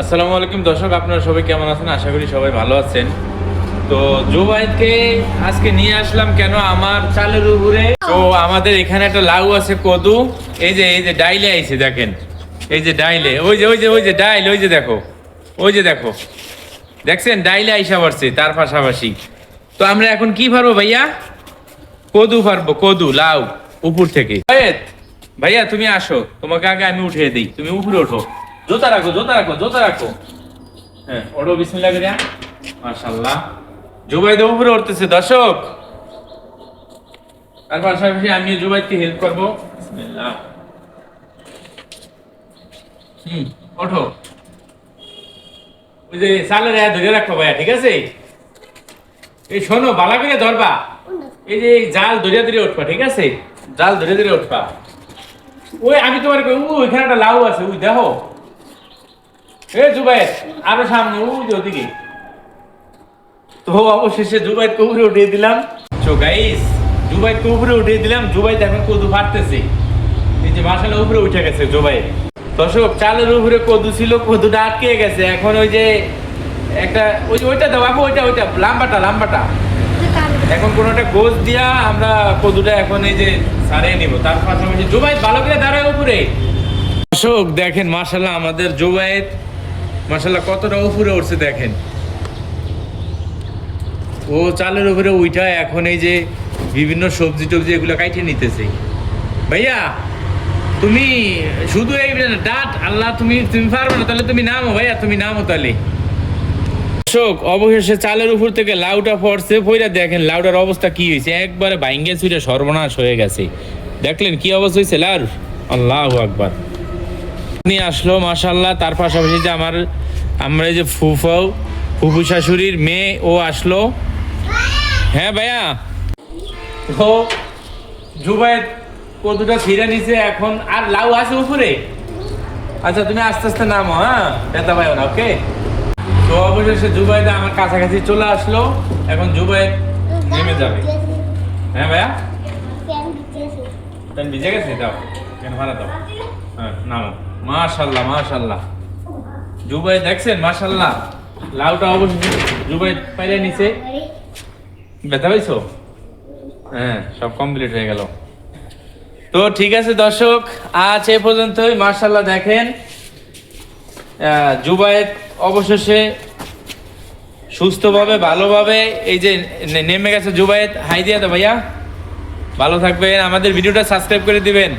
আসসালামু আলাইকুম দর্শক, আপনারা সবাই কেমন আছেন? আশা করি সবাই ভালো আছেন। তো জুবাইদকে আজকে নিয়ে আসলাম কেন আমার চালের উপরে? তো আমাদের এখানে একটা লাউ আছে, কদু। এই যে এই যে ডাইলে আইছে, দেখেন। এই যে ডাইলে, ওই যে ওই যে ওই যে ডাইল, ওই যে দেখো, ওই যে দেখো। দেখছেন? ডাইলে আইসা পড়ছে, তার পাশাপাশি। তো আমরা এখন কি পারব ভাইয়া? কদু পারব, কদু, লাউ, উপর থেকে। ভাইয়া, তুমি আসো। তোমাকে আগে আমি উঠিয়ে দিই। তুমি উপরে ওঠো। জোতা রাখো জোতা রাখো জোতা রাখো। হ্যাঁ ওঠো বিসমিল্লাহ করিয়া। মাশাআল্লাহ। জুবাইদ উপরে উঠতেছে দর্শক। আর পাশাপাশি আমি জুবাইদকে হেল্প করব। হুম ওঠো। ওই যে ধরে রাখো ভাইয়া ঠিক আছে? এই শোনো বালা করে ধরবা। এই যে জাল ধরে ধরে উঠবা ঠিক আছে? জাল ধরে ধরে উঠবা। ওই আমি তোমার কই, ও একটা লাউ আছে ওই দেখো। আরও সামনে ওদিকে। তো অবশেষে উঠিয়ে দিলাম। উঠিয়ে দিলাম জুবাইদ এখন কদু ফাটতেছে। এই যে উপরে উঠে গেছে জুবাইদ দর্শক, চালের উপরে কদু ছিল, কদুটা আটকে গেছে। এখন ওই যে একটা, ওই ওইটা দাও বাবু ওইটা ওইটা, লাম্বাটা লাম্বাটা। এখন কোন একটা গোজ দিয়া আমরা কদুটা এখন এই যে সারিয়ে নিব। তার পাশাপাশি জুবাইদ ভালো করে দাঁড়ায় উপরে। দর্শক, দেখেন মাশাল্লাহ আমাদের জুবাইদ মাশাল্লাহ কতটা উপরে উঠছে দেখেন। ও চালের উপরে উইঠা এখন এই যে বিভিন্ন সবজি টবজি এগুলো কাইটে নিতেছে। ভাইয়া, তুমি শুধু এই ডাট, আল্লাহ তুমি তুমি পারবে না, তাহলে তুমি নামো ভাইয়া, তুমি নামো তাহলে। দর্শক, অবশেষে চালের উপর থেকে লাউটা পড়ছে, পইরা দেখেন লাউটার অবস্থা কি হয়েছে একবারে ভাঙ্গে ছুটে সর্বনাশ হয়ে গেছে। দেখলেন কি অবস্থা হয়েছে লার আল্লাহ আকবার। নিয়ে আসলো মাশাল্লাহ তার পাশাপাশি যে আমার আমরা যে ফুফাও ফুফু শাশুড়ির মেয়ে ও আসলো। হ্যাঁ ভাইয়া? ও জুবাইদ কদুটা ছিঁড়ে নিছে এখন? আর লাউ আছে উপরে? আচ্ছা তুমি আস্তে আস্তে নামো হ্যাঁ? ব্যথা পাইও না ওকে? তো অবশেষে জুবাইদ আমার কাছাকাছি চলে আসলো। এখন জুবাইদ নেমে যাবে। হ্যাঁ ভাইয়া? পেন ভিজে গেছে। দাও পেন ভাড়া দাও। হ্যাঁ নামো। মাশাল্লাহ মাশাল্লাহ। জুবাই দেখছেন? মাশাল্লাহ। লাউটা অবশ্যই জুবাই পাইলে নিচে ব্যথা পাইছো? হ্যাঁ সব কমপ্লিট হয়ে গেল। তো ঠিক আছে দর্শক, আজ এ পর্যন্তই। মার্শাল্লাহ দেখেন জুবায়েত অবশেষে সুস্থভাবে, ভালোভাবে এই যে নেমে গেছে জুবায়েত হাই দিয়া তো ভাইয়া। ভালো থাকবেন, আমাদের ভিডিওটা সাবস্ক্রাইব করে দিবেন।